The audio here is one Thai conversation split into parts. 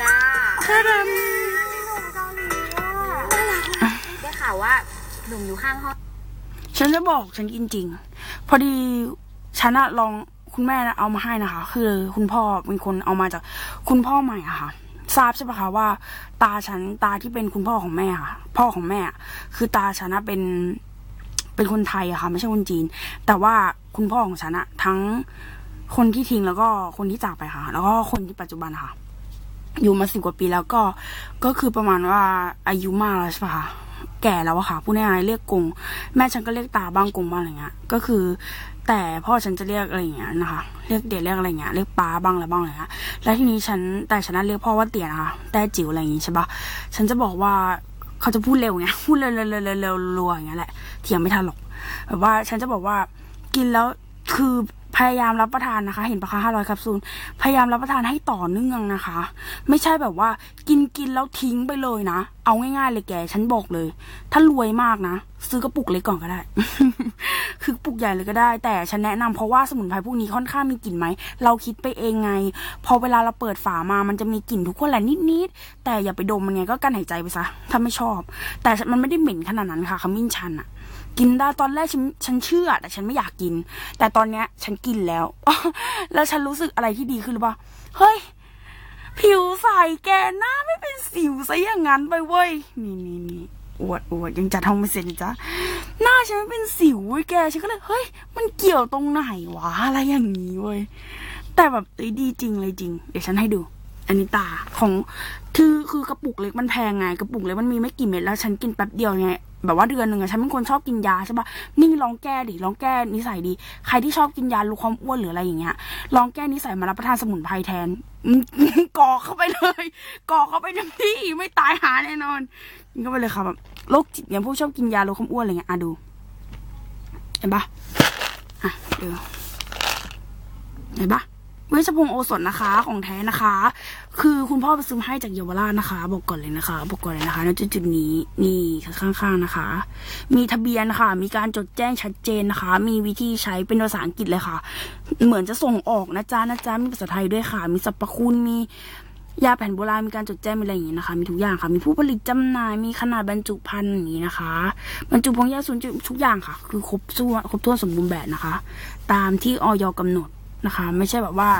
จ้าเธอดหนุ่มเกาหลีอะได้ข่าวว่าหนุ่มอยู่ข้างห้องำฉันจะบอกฉันกินจริง พอดีฉันอะลองคุณแม่นะเอามาให้นะคะ คือคุณพ่อเป็นคนเอามาจากคุณพ่อใหม่อะค่ะ ทราบใช่ปะคะว่า ตาฉันตาที่เป็นคุณพ่อของแม่ค่ะ พ่อของแม่อะคือตาฉันอะเป็นเป็นคนไทยอะค่ะ ไม่ใช่คนจีน แต่ว่าคุณพ่อของฉันอะทั้งคนที่ทิ้งแล้วก็คนที่จากไปค่ะ แล้วก็คนที่ปัจจุบันอะค่ะ อยู่มาสิบกว่าปีแล้วก็ก็คือประมาณว่าอายุมากแล้วใช่ปะคะแก่แล้วอะค่ะพูดง่ายๆเรียกกง แม่ฉันก็เรียกตาบ้างกงบ้างอะไรเงี้ย ก็คือ แต่พ่อฉันจะเรียกอะไรเงี้ยนะคะ เรียกเดียเรียกอะไรเงี้ย เรียกป้าบ้างอะไรบ้างอะไรเงี้ย แล้วทีนี้ฉันแต่ฉันนั้นเรียกพ่อว่าเตี่ยนะคะ แต่จิ๋วอะไรอย่างงี้ใช่ปะฉันจะบอกว่าเขาจะพูดเร็วไง พูดเร็วเร็วเร็วเร็วเร็วรัวอย่างเงี้ยแหละ เถียงไม่ทันหรอก แบบว่าฉันจะบอกว่ากินแล้วคือ พยายามรับประทานนะคะ เห็นปะคะห้าร้อยแคปซูลพยายามรับประทานให้ต่อเนื่องนะคะ ไม่ใช่แบบว่ากินกินแล้วทิ้งไปเลยนะ เอาง่ายๆเลยแกฉันบอกเลย ถ้ารวยมากนะ ซื้อกระปุกเล็กก่อนก็ได้ คือปุกใหญ่เลยก็ได้ แต่ฉันแนะนำเพราะว่าสมุนไพรพวกนี้ค่อนข้างมีกลิ่นไหม เราคิดไปเองไง พอเวลาเราเปิดฝามามันจะมีกลิ่นทุกคนแหละนิดๆแต่อย่าไปดมมันไงก็กั้นหายใจไปซะถ้าไม่ชอบ แต่มันไม่ได้เหม็นขนาดนั้นค่ะขมิ้นชันอะ กินได้ตอนแรกฉันฉันเชื่อ แต่ฉันไม่อยากกิน แต่ตอนเนี้ย ฉันกินแล้ว แล้วฉันรู้สึกอะไรที่ดีขึ้นหรือเปล่าเฮ้ย ผิวใสแกหน้าไม่เป็นสิวซะอย่างนั้นไปเว้ยนี่นี่นี่อวดอวดยังจัดห้องไม่เสร็จจ๊ะหน้าฉันไม่เป็นสิวเว้ยแกฉันก็เลยเฮ้ย มันเกี่ยวตรงไหนวะอะไรอย่างนี้เว้ยแต่แบบเอ้ยดีจริงเลยจริง เดี๋ยวฉันให้ดู อันนี้ตาของคือคือกระปุกเล็กมันแพงไง กระปุกเล็กมันมีไม่กี่เม็ดแล้วฉันกินแป๊บเดียวไง แบบว่าเดือนหนึ่งอะฉันเป็นคนชอบกินยาใช่ปะนี่ลองแก้ดิลองแก้นิสัยดี ใครที่ชอบกินยาลดความอ้วนหรืออะไรอย่างเงี้ย ลองแก้นิสัยมารับประทานสมุนไพรแทนกรอเข้าไปเลยกรอเข้าไปเต็มที่ไม่ตายหาแน่นอนกินเข้าไปเลยค่ะแบบโรคจิตอย่างพวกชอบกินยาลดความอ้วนอะไรเงี้ยอะดูเห็นปะอะเดี๋ยวเห็นปะ เวชพงศ์โอสถนะคะของแท้นะคะ คือคุณพ่อไปซื้อให้จากเยาวราชนะคะ บอกก่อนเลยนะคะ บอกก่อนเลยนะคะณจุดจุดนี้นี่ข้างๆนะคะ มีทะเบียนค่ะ มีการจดแจ้งชัดเจนนะคะ มีวิธีใช้เป็นภาษาอังกฤษเลยค่ะ เหมือนจะส่งออกนะจ๊ะนะจ๊ะมีภาษาไทยด้วยค่ะ มีสรรพคุณมียาแผนโบราณมีการจดแจ้งมีอะไรอย่างงี้นะคะ มีทุกอย่างค่ะ มีผู้ผลิตจำหน่าย มีขนาดบรรจุภัณฑ์อย่างนี้นะคะ บรรจุพงยาสูนทุกอย่างค่ะ คือครบถ้วนครบถ้วนสมบูรณ์แบบนะคะ ตามที่ออยกำหนด นะคะ ไม่ใช่แบบว่า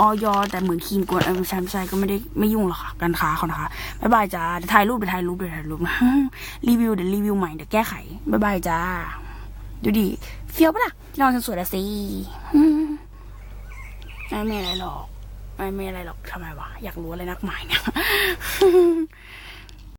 ออยแต่เหมือนครีมกวนเออไม่ใช่ไม่ใช่ก็ไม่ได้ไม่ยุ่งหรอกค่ะการค้าเขานะคะบ๊ายบายจ้าเดี๋ยวถ่ายรูปเดี๋ยวถ่ายรูปเดี๋ยวถ่ายรูปรีวิวเดี๋ยวรีวิวใหม่เดี๋ยวแก้ไขบ๊ายบายจ้าดูดิเฟี้ยวปะล่ะนอนฉันสวยละสิไม่มีอะไรหรอกไม่มีอะไรหรอกทำไมวะอยากรู้อะไรนักหมายเนี่ย